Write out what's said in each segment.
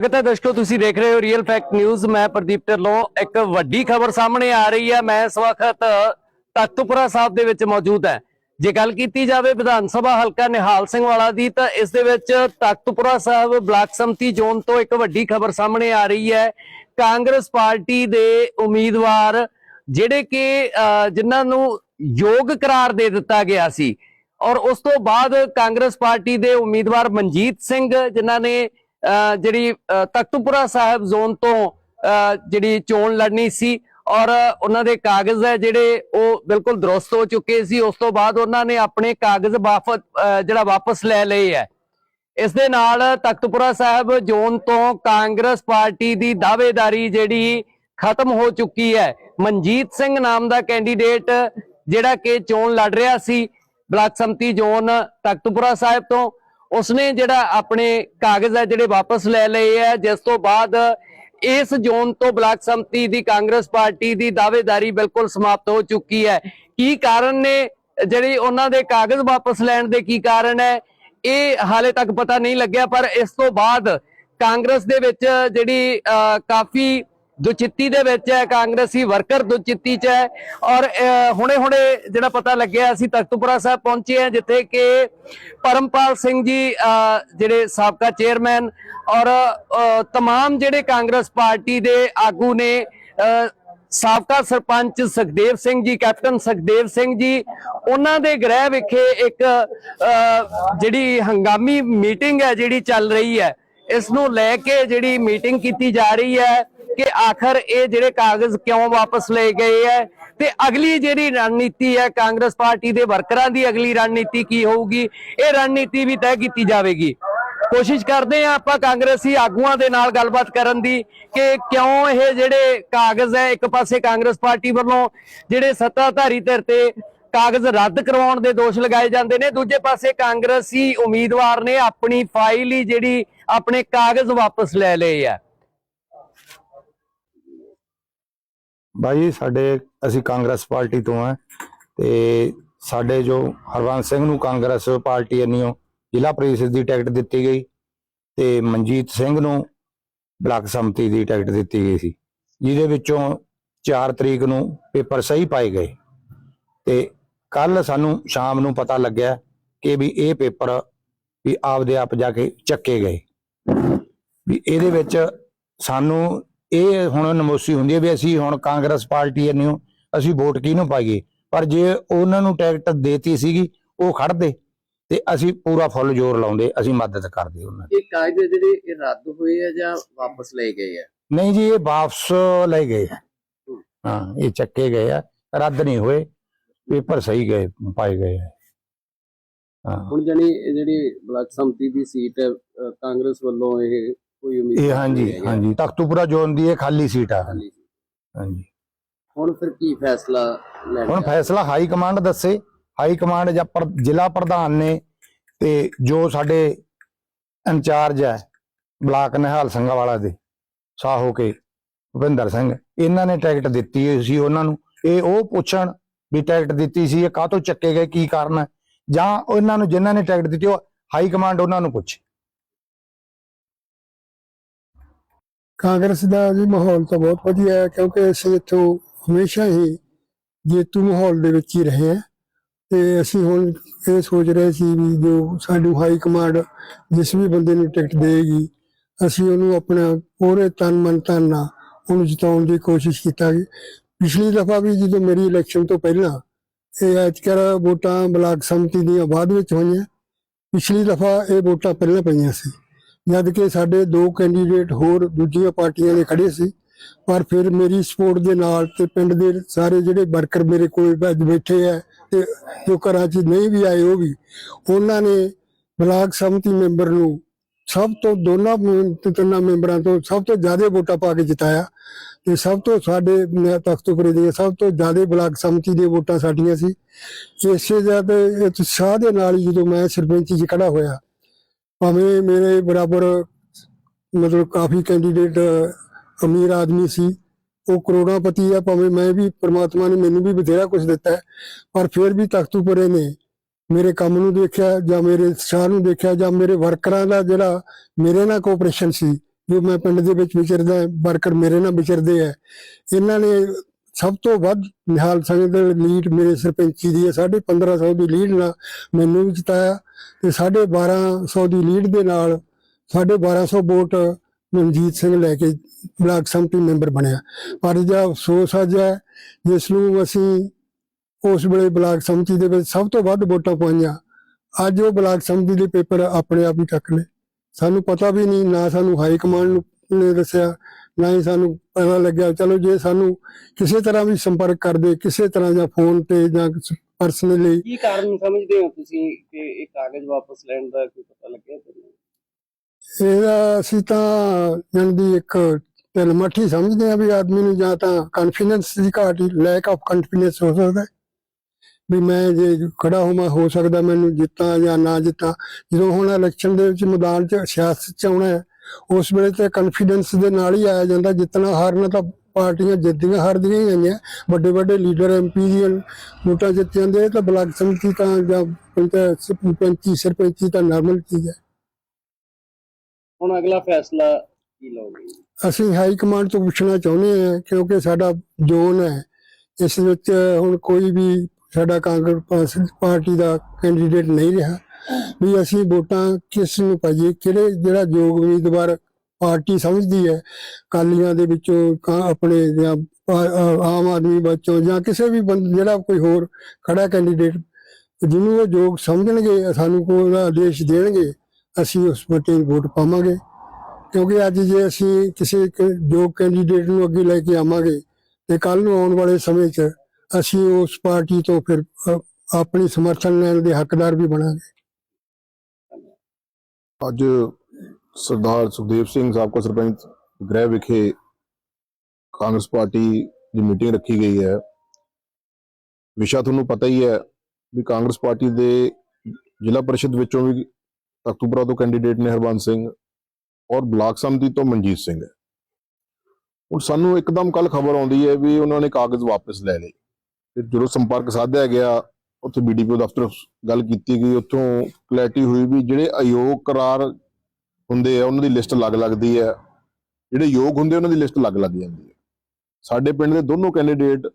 ਸਵਾਗਤ ਹੈ ਦਰਸ਼ਕੋ ਤੁਸੀਂ ਦੇਖ ਰਹੇ ਹੋ ਰੀਅਲ ਫੈਕਟ ਨਿਊਜ਼ ਮੈਂ ਪ੍ਰਦੀਪ ਢਿੱਲੋਂ ਇੱਕ ਵੱਡੀ ਖਬਰ ਸਾਹਮਣੇ ਆ ਰਹੀ ਹੈ। ਮੈਂ ਇਸ ਵਕਤ ਤਖਤਪੁਰਾ ਸਾਹਿਬ ਦੇ ਵਿੱਚ ਮੌਜੂਦ ਹੈ। ਜੇ ਗੱਲ ਕੀਤੀ ਜਾਵੇ ਵਿਧਾਨ ਸਭਾ ਹਲਕਾ ਨਿਹਾਲ ਸਿੰਘ ਵਾਲਾ ਦੀ ਤਾਂ ਇਸ ਦੇ ਵਿੱਚ ਤਖਤਪੁਰਾ ਸਾਹਿਬ ਬਲਾਕ ਸੰਮਤੀ ਜ਼ੋਨ ਤੋਂ ਇੱਕ ਵੱਡੀ ਖਬਰ ਸਾਹਮਣੇ ਆ ਰਹੀ ਹੈ। ਕਾਂਗਰਸ ਪਾਰਟੀ ਦੇ ਉਮੀਦਵਾਰ ਜਿਹੜੇ ਕਿ ਅਹ, ਜਿਨ੍ਹਾਂ ਨੂੰ ਯੋਗ ਕਰਾਰ ਦੇ ਦਿੱਤਾ ਗਿਆ ਸੀ। ਔਰ ਉਸ ਤੋਂ ਬਾਅਦ ਕਾਂਗਰਸ ਪਾਰਟੀ ਦੇ ਉਮੀਦਵਾਰ ਮਨਜੀਤ ਸਿੰਘ ਜਿਨ੍ਹਾਂ ਨੇ ਜਿਹੜੀ ਤਖਤਪੁਰਾ ਸਾਹਿਬ ਜ਼ੋਨ ਤੋਂ, ਅਹ ਜਿਹੜੀ ਚੋਣ ਲੜਨੀ ਸੀ ਔਰ ਉਹਨਾਂ ਦੇ ਕਾਗਜ਼ ਹੈ ਜਿਹੜੇ ਉਹ ਬਿਲਕੁਲ ਦਰੁਸਤ ਹੋ ਚੁੱਕੇ ਸੀ, ਉਸ ਤੋਂ ਬਾਅਦ ਉਹਨਾਂ ਨੇ ਆਪਣੇ ਕਾਗਜ਼ ਵਾਪਸ ਜਿਹੜਾ ਵਾਪਸ ਲੈ ਲਏ ਹੈ। ਇਸ ਦੇ ਨਾਲ ਤਖਤਪੁਰਾ ਸਾਹਿਬ ਜ਼ੋਨ ਤੋਂ ਕਾਂਗਰਸ ਪਾਰਟੀ ਦੀ ਦਾਅਵੇਦਾਰੀ ਜਿਹੜੀ ਖਤਮ ਹੋ ਚੁੱਕੀ ਹੈ। ਮਨਜੀਤ ਸਿੰਘ ਨਾਮ ਦਾ ਕੈਂਡੀਡੇਟ ਜਿਹੜਾ ਕਿ ਚੋਣ ਲੜ ਰਿਹਾ ਸੀ, ਬਲਾਕ ਸੰਮਤੀ ਜ਼ੋਨ ਤਖਤਪੁਰਾ ਸਾਹਿਬ ਤੋਂ। ਉਸਨੇ ਜਿਹੜਾ ਆਪਣੇ ਕਾਗਜ਼ ਹੈ ਜਿਹੜੇ ਵਾਪਸ ਲੈ ਲਏ ਹੈ ਜਿਸ ਤੋਂ ਬਾਅਦ ਇਸ ਜ਼ੋਨ ਤੋਂ ਬਲਾਕ ਸੰਮਤੀ ਦੀ ਕਾਂਗਰਸ ਪਾਰਟੀ ਦੀ ਦਾਅਵੇਦਾਰੀ ਬਿਲਕੁਲ ਸਮਾਪਤ ਹੋ ਚੁੱਕੀ ਹੈ। ਕੀ ਕਾਰਨ ਨੇ? ਜਿਹੜੀ ਉਹਨਾਂ ਦੇ ਕਾਗਜ਼ ਵਾਪਸ ਲੈਣ ਦੇ ਕੀ ਕਾਰਨ ਹੈ? ਇਹ ਹਾਲੇ ਤੱਕ ਪਤਾ ਨਹੀਂ ਲੱਗਿਆ ਪਰ ਇਸ ਤੋਂ ਬਾਅਦ ਕਾਂਗਰਸ ਦੇ ਵਿੱਚ ਜਿਹੜੀ ਅਹ, ਕਾਫੀ ਦੁਚਿੱਤੀ ਦੇ ਵਿੱਚ ਹੈ ਕਾਂਗਰਸੀ ਵਰਕਰ ਦੁਚਿੱਤੀ ਚ ਹੈ ਔਰ ਹੁਣੇ ਹੁਣੇ ਜਿਹੜਾ ਪਤਾ ਲੱਗਿਆ ਅਸੀਂ ਤਖਤਪੁਰਾ ਸਾਹਿਬ ਪਹੁੰਚੇ ਹਾਂ ਜਿੱਥੇ ਕਿ ਪਰਮਪਾਲ ਸਿੰਘ ਜੀ ਅਹ, ਜਿਹੜੇ ਸਾਬਕਾ ਚੇਅਰਮੈਨ ਔਰ ਅਹ, तमाम ਜਿਹੜੇ ਕਾਂਗਰਸ ਪਾਰਟੀ ਦੇ ਆਗੂ ਨੇ ਅਹ, ਸਾਬਕਾ ਸਰਪੰਚ ਸੁਖਦੇਵ ਸਿੰਘ ਜੀ ਕੈਪਟਨ ਸੁਖਦੇਵ ਸਿੰਘ ਜੀ ਉਹਨਾਂ ਦੇ ਗ੍ਰਹਿ ਵਿਖੇ ਇੱਕ ਅਹ, ਜਿਹੜੀ ਹੰਗਾਮੀ ਮੀਟਿੰਗ ਹੈ ਜਿਹੜੀ ਚੱਲ ਰਹੀ ਹੈ ਇਸ ਨੂੰ ਲੈ ਕੇ ਜਿਹੜੀ ਮੀਟਿੰਗ ਕੀਤੀ ਜਾ ਰਹੀ ਹੈ ਕਿ ਆਖਰ ਇਹ ਜਿਹੜੇ ਕਾਗਜ਼ ਕਿਉਂ ਵਾਪਸ ਲਏ ਗਏ ਹੈ? ਤੇ ਅਗਲੀ ਜਿਹੜੀ ਰਣਨੀਤੀ ਹੈ, ਕਾਂਗਰਸ ਪਾਰਟੀ ਦੇ ਵਰਕਰਾਂ ਦੀ ਅਗਲੀ ਰਣਨੀਤੀ ਕੀ ਹੋਊਗੀ? ਇਹ ਰਣਨੀਤੀ ਵੀ ਤੈਅ ਕੀਤੀ ਜਾਵੇਗੀ। ਕੋਸ਼ਿਸ਼ ਕਰਦੇ ਆ ਆਪਾਂ ਕਾਂਗਰਸੀ ਆਗੂਆਂ ਦੇ ਨਾਲ ਗੱਲਬਾਤ ਕਰਨ ਦੀ ਕਿ ਕਿਉਂ ਇਹ ਜਿਹੜੇ ਕਾਗਜ਼ ਹੈ, ਇੱਕ ਪਾਸੇ ਕਾਂਗਰਸ ਪਾਰਟੀ ਵੱਲੋਂ ਜਿਹੜੇ ਸੱਤਾਧਾਰੀ ਧਿਰ ਤੇ ਕਾਗਜ਼ ਰੱਦ ਕਰਵਾਉਣ ਦੇ ਦੋਸ਼ ਲਗਾਏ ਜਾਂਦੇ ਨੇ, ਦੂਜੇ ਪਾਸੇ ਕਾਂਗਰਸੀ ਉਮੀਦਵਾਰ ਨੇ ਆਪਣੀ ਫਾਈਲ ਹੀ ਜਿਹੜੀ ਆਪਣੇ ਕਾਗਜ਼ ਵਾਪਸ ਲੈ ਲਏ ਆ ਭਾਈ ਸਾਡੇ ਅਸੀਂ ਕਾਂਗਰਸ ਪਾਰਟੀ ਤੋਂ ਆ ਤੇ ਸਾਡੇ ਜੋ ਹਰਵੰਸ ਸਿੰਘ ਨੂੰ ਕਾਂਗਰਸ ਪਾਰਟੀ ਅੰਨਿਓ ਜ਼ਿਲ੍ਹਾ ਪ੍ਰੀਸ਼ਦ ਦੀ ਟਿਕਟ ਦਿੱਤੀ ਗਈ ਤੇ ਮਨਜੀਤ ਸਿੰਘ ਨੂੰ ਬਲਾਕ ਸੰਮਤੀ ਦੀ ਟਿਕਟ ਦਿੱਤੀ ਗਈ ਸੀ, ਜਿਹਦੇ ਵਿੱਚੋਂ 4 ਤਰੀਕ ਨੂੰ ਪੇਪਰ ਸਹੀ ਪਾਏ ਗਏ ਤੇ ਕੱਲ ਸਾਨੂੰ ਸ਼ਾਮ ਨੂੰ ਪਤਾ ਲੱਗਿਆ ਕਿ ਵੀ ਇਹ ਪੇਪਰ ਵੀ ਆਪਦੇ ਆਪ ਜਾ ਕੇ ਚੱਕੇ ਗਏ। ਵੀ ਇਹਦੇ ਵਿੱਚ ਸਾਨੂੰ ਇਹ ਹੁਣ ਨਮੋਸੀ ਹੁੰਦੀ ਹੈ ਵੀ ਅਸੀਂ ਹੁਣ ਕਾਂਗਰਸ ਪਾਰਟੀ ਨੂੰ ਅਸੀਂ ਵੋਟ ਕਿਹਨੂੰ ਪਾਈਏ? ਪਰ ਜੇ ਉਹਨਾਂ ਨੂੰ ਟਿਕਟ ਦੇਤੀ ਸੀਗੀ ਉਹ ਖੜਦੇ ਤੇ ਅਸੀਂ ਪੂਰਾ ਫੁੱਲ ਜ਼ੋਰ ਲਾਉਂਦੇ ਅਸੀਂ ਮਦਦ ਕਰਦੇ ਉਹਨਾਂ ਦੀ। ਇਹ ਕਾਗਜ਼ ਜਿਹੜੇ ਇਹ ਰੱਦ ਹੋਏ ਆ ਜਾਂ ਵਾਪਸ ਲਏ ਗਏ ਆ? ਨਹੀਂ ਜੀ ਇਹ ਵਾਪਸ ਲੈ ਗਏ ਆ। ਹਾਂ। ਇਹ ਚੱਕੇ ਗਏ ਆ ਰੱਦ ਨਹੀਂ ਹੋਏ ਪੇਪਰ ਸਹੀ ਗਏ ਪਾਏ ਗਏ ਆ। ਹਾਂ। ਹੁਣ ਇਹ ਜਿਹੜੀ ਬਲਾਕ ਸੰਮਤੀ ਦੀ ਸੀਟ ਕਾਂਗਰਸ ਵੱਲੋਂ ਇਹ ਕੋਈ ਉਮੀਦ ਇਹ ਹਾਂਜੀ ਹਾਂਜੀ। ਤਖਤੂਪੁਰਾ ਜ਼ੋਨ ਦੀ ਇਹ ਖਾਲੀ ਸੀਟ ਆ। ਹਾਂਜੀ। ਹੁਣ ਫਿਰ ਕੀ ਫੈਸਲਾ ਲੈਣਾ ਹੁਣ ਫੈਸਲਾ ਹਾਈ ਕਮਾਂਡ ਦੱਸੇ। ਹਾਈ ਕਮਾਂਡ ਜਾਂ ਪ੍ਰ- ਜ਼ਿਲ੍ਹਾ ਪ੍ਰਧਾਨ ਨੇ ਤੇ ਜੋ ਸਾਡੇ ਇੰਚਾਰਜ ਹੈ ਬਲਾਕ ਨਿਹਾਲ ਸਿੰਘਾ ਵਾਲਾ ਦੇ ਸਾਹੋ ਕੇ ਭੁਪਿੰਦਰ ਸਿੰਘ ਇਹਨਾਂ ਨੇ ਟਿਕਟ ਦਿੱਤੀ ਹੋਈ ਸੀ ਉਹਨਾਂ ਨੂੰ। ਇਹ ਉਹ ਪੁੱਛਣ ਵੀ ਟਿਕਟ ਦਿੱਤੀ ਸੀ ਇਹ ਕਾਹਤੋਂ ਚੱਕੇ ਗਏ ਕੀ ਕਾਰਨ ਹੈ? ਜਾਂ ਉਹਨਾਂ ਨੂੰ ਜਿਨ੍ਹਾਂ ਨੇ ਟਿਕਟ ਦਿੱਤੀ ਉਹ ਹਾਈ ਕਮਾਂਡ ਉਹਨਾਂ ਨੂੰ ਪੁੱਛੇ। ਕਾਂਗਰਸ ਦਾ ਵੀ ਮਾਹੌਲ ਤਾਂ ਬਹੁਤ ਵਧੀਆ ਹੈ, ਕਿਉਂਕਿ ਅਸੀਂ ਇੱਥੋਂ ਹਮੇਸ਼ਾ ਹੀ ਜੇਤੂ ਮਾਹੌਲ ਦੇ ਵਿੱਚ ਹੀ ਰਹੇ ਹਾਂ। ਤੇ ਅਸੀਂ ਹੁਣ ਇਹ ਸੋਚ ਰਹੇ ਸੀ ਵੀ ਜੋ ਸਾਨੂੰ ਹਾਈ ਕਮਾਂਡ ਜਿਸ ਵੀ ਬੰਦੇ ਨੂੰ ਟਿਕਟ ਦੇਗੀ ਅਸੀਂ ਉਹਨੂੰ ਆਪਣਾ ਪੂਰੇ ਤਨ ਮਨ ਧਨ ਨਾਲ ਉਹਨੂੰ ਜਿਤਾਉਣ ਦੀ ਕੋਸ਼ਿਸ਼ ਕੀਤਾਂਗੇ ਪਿਛਲੀ ਦਫਾ ਵੀ ਜਦੋਂ ਮੇਰੀ ਇਲੈਕਸ਼ਨ ਤੋਂ ਪਹਿਲਾਂ ਇਹ ਐਤਕਰ ਵੋਟਾਂ ਬਲਾਕ ਸੰਮਤੀ ਦੀਆਂ ਬਾਅਦ ਵਿੱਚ ਹੋਈਆਂ, ਪਿਛਲੀ ਦਫਾ ਇਹ ਵੋਟਾਂ ਪਹਿਲਾਂ ਪਈਆਂ ਸੀ। ਜਦ ਕਿ ਸਾਡੇ ਦੋ ਕੈਂਡੀਡੇਟ ਹੋਰ ਦੂਜੀਆਂ ਪਾਰਟੀਆਂ ਦੇ ਖੜੇ ਸੀ। ਪਰ ਫਿਰ ਮੇਰੀ ਸਪੋਰਟ ਦੇ ਨਾਲ ਤੇ ਪਿੰਡ ਦੇ ਸਾਰੇ ਜਿਹੜੇ ਵਰਕਰ ਮੇਰੇ ਕੋਲ ਬੈ- ਬੈਠੇ ਆ ਤੇ ਜੋ ਘਰਾਂ 'ਚ ਨਹੀਂ ਵੀ ਆਏ ਉਹ ਵੀ, ਉਹਨਾਂ ਨੇ ਬਲਾਕ ਸਮਿਤੀ ਮੈਂਬਰ ਨੂੰ ਸਭ ਤੋਂ ਦੋਨਾਂ ਤਿੰਨਾਂ ਮੈਂਬਰਾਂ ਤੋਂ ਸਭ ਤੋਂ ਜ਼ਿਆਦਾ ਵੋਟਾਂ ਪਾ ਕੇ ਜਿਤਾਇਆ ਤੇ ਸਭ ਤੋਂ ਸਾਡੇ ਨ- ਤਖਤੂਪੁਰੇ ਦੀਆਂ ਸਭ ਤੋਂ ਜ਼ਿਆਦਾ ਬਲਾਕ ਸਮਿਤੀ ਦੀਆਂ ਵੋਟਾਂ ਸਾਡੀਆਂ ਸੀ। ਇਸੇ ਜ਼ਿਆਦਾ ਉਤਸ਼ਾਹ ਦੇ ਨਾਲ ਹੀ ਜਦੋਂ ਮੈਂ ਸਰਪੰਚੀ 'ਚ ਖੜਾ ਹੋਇਆ ਭਾਵੇਂ ਮੇਰੇ ਬਰਾਬਰ ਮਤਲਬ ਕਾਫੀ ਕੈਂਡੀਡੇਟ ਅਮੀਰ ਆਦਮੀ ਸੀ, ਉਹ ਕਰੋੜਾਪਤੀ ਆ, ਭਾਵੇਂ ਮੈਂ ਵੀ ਪ੍ਰਮਾਤਮਾ ਨੇ ਮੈਨੂੰ ਵੀ ਬਥੇਰਾ ਕੁਝ ਦਿੱਤਾ ਪਰ ਫਿਰ ਵੀ ਤਖਤੂਪੁਰੇ ਨੇ ਮੇਰੇ ਕੰਮ ਨੂੰ ਦੇਖਿਆ ਜਾਂ ਮੇਰੇ ਉਤਸ਼ਾਹ ਨੂੰ ਦੇਖਿਆ ਜਾਂ ਮੇਰੇ ਵਰਕਰਾਂ ਦਾ ਜਿਹੜਾ ਮੇਰੇ ਨਾਲ ਕੋਆਪਰੇਸ਼ਨ ਸੀ, ਜੋ ਮੈਂ ਪਿੰਡ ਦੇ ਵਿੱਚ ਵਿਚਰਦਾ ਵਰਕਰ ਮੇਰੇ ਨਾਲ ਵਿਚਰਦੇ ਆ, ਇਹਨਾਂ ਨੇ ਸਭ ਤੋਂ ਵੱਧ ਨਿਹਾਲ ਸਿੰਘ ਦੇ ਲੀਡ ਮੇਰੇ ਸਰਪੰਚੀ ਦੀ ਹੈ। 1550 ਦੀ ਲੀਡ ਨਾਲ ਮੈਨੂੰ ਵੀ ਜਿਤਾਇਆ ਤੇ 1250 ਦੀ ਲੀਡ ਦੇ ਨਾਲ 1250 ਵੋਟ ਮਨਜੀਤ ਸਿੰਘ ਲੈ ਕੇ ਬਲਾਕ ਸੰਮਤੀ ਮੈਂਬਰ ਬਣਿਆ। ਪਰ ਜਿਹੜਾ ਅਫਸੋਸ ਅੱਜ ਹੈ, ਜਿਸ ਨੂੰ ਅਸੀਂ ਉਸ ਵੇਲੇ ਬਲਾਕ ਸੰਮਤੀ ਦੇ ਵਿੱਚ ਸਭ ਤੋਂ ਵੱਧ ਵੋਟਾਂ ਪਾਈਆਂ। ਅੱਜ ਉਹ ਬਲਾਕ ਸੰਮਤੀ ਦੇ ਪੇਪਰ ਆਪਣੇ ਆਪ ਹੀ ਟੱਕ ਲਏ। ਸਾਨੂੰ ਪਤਾ ਵੀ ਨਹੀਂ, ਨਾ ਸਾਨੂੰ ਹਾਈ ਕਮਾਂਡ ਨੇ ਦੱਸਿਆ ਨਾ ਹੀ ਸਾਨੂੰ ਪਤਾ ਲੱਗਿਆ। ਚਲੋ ਜੇ ਸਾਨੂੰ ਕਿਸੇ ਤਰ੍ਹਾਂ ਵੀ ਸੰਪਰਕ ਕਰਦੇ ਕਿਸੇ ਤਰ੍ਹਾਂ ਜਾਂ ਫੋਨ ਤੇ ਜਾਂ ਪਰਸਨਲੀ ਕੀ ਕਾਰਨ ਸਮਝਦੇ ਹੋ ਤੁਸੀਂ ਕਿ ਇਹ ਕਾਗਜ਼ ਵਾਪਸ ਲੈਣ ਦਾ ਕੋਈ ਪਤਾ ਲੱਗਿਆ ਤੁਹਾਨੂੰ ਇਹਦਾ ਅਸੀਂ ਤਾਂ ਜਾਣੀ ਦੀ ਇੱਕ ਢਿਲਮੱਠੀ ਸਮਝਦੇ ਆ ਵੀ ਆਦਮੀ ਨੂੰ ਜਾਂ ਤਾਂ ਕੌਨਫੀਡੈਂਸ ਦੀ ਘਾਟ ਲੈਕ ਆਫ ਕੌਨਫੀਡੈਂਸ ਹੋ ਸਕਦਾ। ਹੈ। ਵੀ ਮੈਂ ਜੇ ਖੜਾ ਹੋਵਾਂ ਹੋ ਸਕਦਾ ਮੈਨੂੰ ਜਿੱਤਾਂ ਜਾਂ ਨਾ ਜਿੱਤਾਂ। ਜਦੋਂ ਹੁਣ ਇਲੈਕਸ਼ਨ ਦੇ ਵਿੱਚ ਮੈਦਾਨ 'ਚ ਸਿਆਸਤ 'ਚ ਆਉਣਾ ਹੈ ਉਸ ਵੇਲੇ ਤੇ ਕੌਨਫੀਡੈਂਸ ਦੇ ਨਾਲ ਹੀ ਆਇਆ ਜਾਂਦਾ ਜਿੱਤਣਾ ਹਾਰਨਾ ਤਾਂ ਪਾਰਟੀਆਂ ਜਿੱਤਦੀਆਂ ਹਾਰਦੀਆਂ ਹੀ ਆਈਆਂ। ਵੱਡੇ ਵੱਡੇ ਲੀਡਰ ਐਮਪੀ ਦੀਆਂ ਵੋਟਾਂ ਜਿੱਤ ਜਾਂਦੇ ਤਾਂ ਬਲਾਕ ਸੰਮਤੀ ਤਾਂ ਜਾਂ ਪੰਚਾਇਤ ਪੰਚੀ ਸਰਪੰਚੀ ਤਾਂ ਨਾਰਮਲ ਚੀਜ਼ ਹੈ। ਹੁਣ ਅਗਲਾ ਫੈਸਲਾ ਕੀ ਲਓਗੇ? ਅਸੀਂ ਹਾਈ ਕਮਾਂਡ ਤੋਂ ਪੁੱਛਣਾ ਚਾਹੁੰਦੇ ਹਾਂ ਕਿਉਂਕਿ ਸਾਡਾ ਜ਼ੋਨ ਹੈ। ਇਸ ਵਿੱਚ ਹੁਣ ਕੋਈ ਵੀ ਸਾਡਾ ਕਾਂਗਰਸ ਪਾਰਟੀ ਦਾ ਕੈਂਡੀਡੇਟ ਨਹੀਂ ਰਿਹਾ। ਵੀ ਅਸੀਂ ਵੋਟਾਂ ਕਿਸ ਨੂੰ ਪਾਈਏ, ਕਿਹੜੇ ਜਿਹੜਾ ਯੋਗ ਉਮੀਦਵਾਰ ਪਾਰਟੀ ਸਮਝਦੀ ਹੈ ਕਾਲੀਆਂ ਦੇ ਵਿੱਚੋਂ ਆਪਣੇ ਜਾਂ ਆਮ ਆਦਮੀ ਵਿੱਚੋਂ ਜਾਂ ਕਿਸੇ ਵੀ ਬੰਦ, ਜਿਹੜਾ ਕੋਈ ਹੋਰ ਖੜਾ ਕੈਂਡੀਡੇਟ ਜਿਹਨੂੰ ਉਹ ਯੋਗ ਸਮਝਣਗੇ, ਸਾਨੂੰ ਕੋਈ ਉਹਦਾ ਆਦੇਸ਼ ਦੇਣਗੇ, ਅਸੀਂ ਉਸ ਪੱਤੇ ਵੋਟ ਪਾਵਾਂਗੇ। ਕਿਉਂਕਿ ਅੱਜ ਜੇ ਅਸੀਂ ਕਿਸੇ ਯੋਗ ਕੈਂਡੀਡੇਟ ਨੂੰ ਅੱਗੇ ਲੈ ਕੇ ਆਵਾਂਗੇ, ਤੇ ਕੱਲ ਨੂੰ ਆਉਣ ਵਾਲੇ ਸਮੇਂ 'ਚ ਅਸੀਂ ਉਸ ਪਾਰਟੀ ਤੋਂ ਫਿਰ ਆਪਣੀ ਸਮਰਥਨ ਲੈਣ ਦੇ ਹੱਕਦਾਰ ਵੀ ਬਣਾਂਗੇ। ਅੱਜ ਸਰਦਾਰ ਸੁਖਦੇਵ ਸਿੰਘ ਸਾਬਕਾ ਸਰਪੰਚ ਗ੍ਰਹਿ ਵਿਖੇ ਕਾਂਗਰਸ ਪਾਰਟੀ ਦੀ ਮੀਟਿੰਗ ਰੱਖੀ ਗਈ ਹੈ। ਵਿਸ਼ਾ ਤੁਹਾਨੂੰ ਪਤਾ ਹੀ ਹੈ ਵੀ ਕਾਂਗਰਸ ਪਾਰਟੀ ਦੇ ਜ਼ਿਲ੍ਹਾ ਪਰਿਸ਼ਦ ਵਿੱਚੋਂ ਵੀ ਤਖਤੂਪੁਰਾ ਤੋਂ ਕੈਂਡੀਡੇਟ ਨੇ ਹਰਬੰਸ ਸਿੰਘ ਔਰ ਬਲਾਕ ਸੰਮਤੀ ਤੋਂ ਮਨਜੀਤ ਸਿੰਘ। ਹੁਣ ਸਾਨੂੰ ਇੱਕਦਮ ਕੱਲ ਖਬਰ ਆਉਂਦੀ ਹੈ ਵੀ ਉਹਨਾਂ ਨੇ ਕਾਗਜ਼ ਵਾਪਸ ਲੈ ਲਏ। ਤੇ ਜਦੋਂ ਸੰਪਰਕ ਸਾਧਿਆ ਗਿਆ ਉੱਥੇ ਬੀਡੀਪੀਓ ਦਫ਼ਤਰ ਗੱਲ ਕੀਤੀ ਗਈ, ਉੱਥੋਂ ਕਲੈਰਿਟੀ ਹੋਈ ਵੀ ਜਿਹੜੇ ਅਯੋਗ ਕਰਾਰ ਹੁੰਦੇ ਆ, ਉਹਨਾਂ ਦੀ ਲਿਸਟ ਅਲੱਗ ਲੱਗਦੀ ਹੈ ਜਿਹੜੇ ਯੋਗ ਹੁੰਦੇ ਉਹਨਾਂ ਦੀ ਲਿਸਟ ਅਲੱਗ ਲੱਗ ਜਾਂਦੀ ਹੈ ਸਾਡੇ ਪਿੰਡ ਦੇ ਦੋਨੋਂ ਕੈਂਡੀਡੇਟ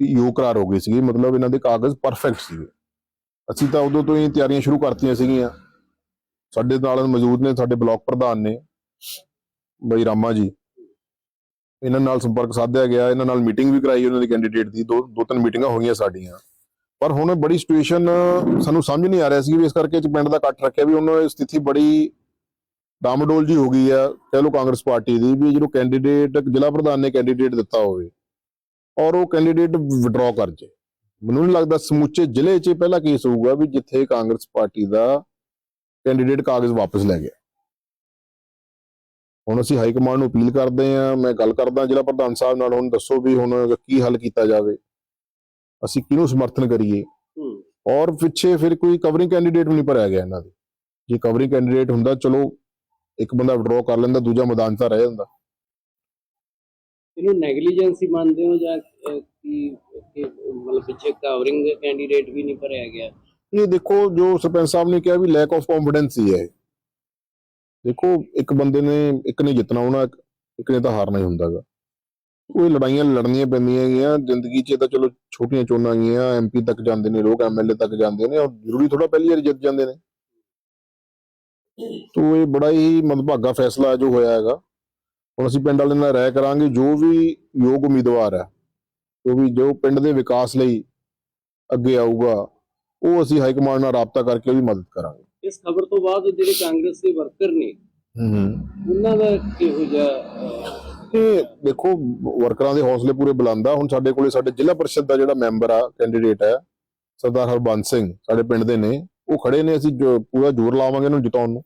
ਯੋਗ ਕਰਾਰ ਹੋ ਗਏ ਸੀਗੇ, ਮਤਲਬ ਇਹਨਾਂ ਦੇ ਕਾਗਜ਼ ਪਰਫੈਕਟ ਸੀਗੇ। ਅਸੀਂ ਤਾਂ ਉਦੋਂ ਤੋਂ ਹੀ ਤਿਆਰੀਆਂ ਸ਼ੁਰੂ ਕਰਤੀਆਂ ਸੀਗੀਆਂ। ਸਾਡੇ ਨਾਲ ਮੌਜੂਦ ਨੇ, ਸਾਡੇ ਬਲਾਕ ਪ੍ਰਧਾਨ ਨੇ, ਬਈ ਰਾਮਾ ਜੀ। ਇਹਨਾਂ ਨਾਲ ਸੰਪਰਕ ਸਾਧਿਆ ਗਿਆ, ਇਹਨਾਂ ਨਾਲ ਮੀਟਿੰਗ ਵੀ ਕਰਾਈ ਉਹਨਾਂ ਦੇ ਕੈਂਡੀਡੇਟ ਦੀ। ਦੋ ਦੋ ਤਿੰਨ ਮੀਟਿੰਗਾਂ ਹੋਈਆਂ ਸਾਡੀਆਂ। ਪਰ ਹੁਣ ਬੜੀ ਸਿਚੁਏਸ਼ਨ ਸਾਨੂੰ ਸਮਝ ਨਹੀਂ ਆ ਰਿਹਾ ਸੀ ਵੀ ਇਸ ਕਰਕੇ ਪਿੰਡ ਦਾ ਇਕੱਠ ਰੱਖਿਆ ਵੀ ਉਹਨਾਂ ਦੀ ਸਥਿਤੀ ਬੜੀ ਡਾਮਡੋਲ ਜੀ ਹੋ ਗਈ ਆ, ਕਹਿ ਲਓ ਕਾਂਗਰਸ ਪਾਰਟੀ ਦੀ, ਵੀ ਜਦੋਂ ਕੈਂਡੀਡੇਟ ਜ਼ਿਲ੍ਹਾ ਪ੍ਰਧਾਨ ਨੇ ਕੈਂਡੀਡੇਟ ਦਿੱਤਾ ਹੋਵੇ ਔਰ ਉਹ ਕੈਂਡੀਡੇਟ ਵਿਡਰਾਅ ਕਰ ਜੇ। ਮੈਨੂੰ ਨਹੀਂ ਲੱਗਦਾ ਸਮੁੱਚੇ ਜ਼ਿਲ੍ਹੇ 'ਚ ਇਹ ਪਹਿਲਾ ਕੇਸ ਹੋਊਗਾ ਵੀ ਜਿੱਥੇ ਕਾਂਗਰਸ ਪਾਰਟੀ ਦਾ ਕੈਂਡੀਡੇਟ ਕਾਗਜ਼ ਵਾਪਸ ਲੈ ਗਿਆ। ਹੁਣ ਅਸੀਂ ਹਾਈ ਕਮਾਂਡ ਨੂੰ ਅਪੀਲ ਕਰਦੇ ਆ ਮੈਂ ਗੱਲ ਕਰਦਾ ਜ਼ਿਲ੍ਹਾ ਪ੍ਰਧਾਨ ਸਾਹਿਬ ਨਾਲ, ਹੁਣ ਦੱਸੋ ਵੀ ਹੁਣ ਕੀ ਹੱਲ ਕੀਤਾ ਜਾਵੇ। ਅਸੀਂ ਕਿਹਨੂੰ ਸਮਰਥਨ ਕਰੀਏ? ਔਰ ਪਿੱਛੇ ਫਿਰ ਕੋਈ ਕਵਰਿੰਗ ਕੈਂਡੀਡੇਟ ਵੀ ਨਹੀਂ ਭਰਿਆ ਗਿਆ ਇਹਨਾਂ ਦੇ। ਜੇ ਕਵਰਿੰਗ ਕੈਂਡੀਡੇਟ ਹੁੰਦਾ ਚਲੋ ਇੱਕ ਬੰਦਾ ਵਿਡਰਾਅ ਕਰ ਲੈਂਦਾ ਦੂਜਾ ਮੈਦਾਨ 'ਚ ਤਾਂ ਰਹਿ ਜਾਂਦਾ। ਇਹਨੂੰ ਨੈਗਲੀਜੈਂਸੀ ਮੰਨਦੇ ਹੋ ਜਾਂ ਕੀ ਮਤਲਬ ਪਿੱਛੇ ਕਵਰਿੰਗ ਕੈਂਡੀਡੇਟ ਵੀ ਨਹੀਂ ਭਰਿਆ ਗਿਆ? ਇਹ ਦੇਖੋ ਜੋ ਸਰਪੰਚ ਸਾਹਿਬ ਨੇ ਕਿਹਾ ਵੀ ਲੈਕ ਆਫ ਕੰਫੀਡੈਂਸ ਹੀ ਹੈ। ਦੇਖੋ ਇੱਕ ਬੰਦੇ ਨੇ ਇੱਕ ਨੇ ਜਿੱਤਣਾ ਹੋਣਾ ਇੱਕ ਨੇ ਤਾਂ ਹਾਰਨਾ ਹੀ ਹੁੰਦਾਗਾ ਉਹ ਇਹ ਲੜਾਈਆਂ ਲੜਨੀਆਂ ਪੈਂਦੀਆਂ ਹੈਗੀਆਂ ਜ਼ਿੰਦਗੀ 'ਚ ਤਾਂ ਚਲੋ ਛੋਟੀਆਂ ਚੋਣਾਂ ਗਈਆਂ ਐਮਪੀ ਤੱਕ ਜਾਂਦੇ ਨੇ ਲੋਕ ਐਮਐਲਏ ਤੱਕ ਜਾਂਦੇ ਨੇ ਔਰ ਜ਼ਰੂਰੀ ਥੋੜਾ ਪਹਿਲੀ ਵਾਰ ਜਿੱਤ ਜਾਂਦੇ ਨੇ। ਤੋ ਇਹ ਬੜਾ ਹੀ ਮੰਦਭਾਗਾ ਫੈਸਲਾ ਜੋ ਹੋਇਆ ਹੈਗਾ। ਹੁਣ ਅਸੀਂ ਪਿੰਡ ਵਾਲਿਆਂ ਨਾਲ ਰਾਏ ਕਰਾਂਗੇ ਜੋ ਵੀ ਯੋਗ ਉਮੀਦਵਾਰ ਹੈ ਜੋ ਵੀ ਜੋ ਪਿੰਡ ਦੇ ਵਿਕਾਸ ਲਈ ਅੱਗੇ ਆਊਗਾ ਉਹ ਅਸੀਂ ਹਾਈ ਕਮਾਂਡ ਨਾਲ ਰਾਬਤਾ ਕਰਕੇ ਉਹਦੀ ਮਦਦ ਕਰਾਂਗੇ। ਇਸ ਖਬਰ ਤੋਂ ਬਾਅਦ ਜਿਹੜੇ ਕਾਂਗਰਸ ਦੇ ਵਰਕਰ ਨੇ ਉਹਨਾਂ ਦਾ ਕਿਹੋ ਜਿਹਾ ਅਹ, ਦੇਖੋ ਵਰਕਰਾਂ ਦੇ ਹੌਸਲੇ ਪੂਰੇ ਬੁਲੰਦ ਆ। ਹੁਣ ਸਾਡੇ ਕੋਲੇ ਸਾਡੇ ਜ਼ਿਲ੍ਹਾ ਪਰਿਸ਼ਦ ਦਾ ਜਿਹੜਾ ਮੈਂਬਰ ਆ ਕੈਂਡੀਡੇਟ ਹੈ ਸਰਦਾਰ ਹਰਬੰਸ ਸਿੰਘ ਸਾਡੇ ਪਿੰਡ ਦੇ ਨੇ। ਉਹ ਖੜੇ ਨੇ ਅਸੀਂ ਪੂਰਾ ਜ਼ੋਰ ਲਾਵਾਂਗੇ ਉਹਨੂੰ ਜਿਤਾਉਣ ਨੂੰ।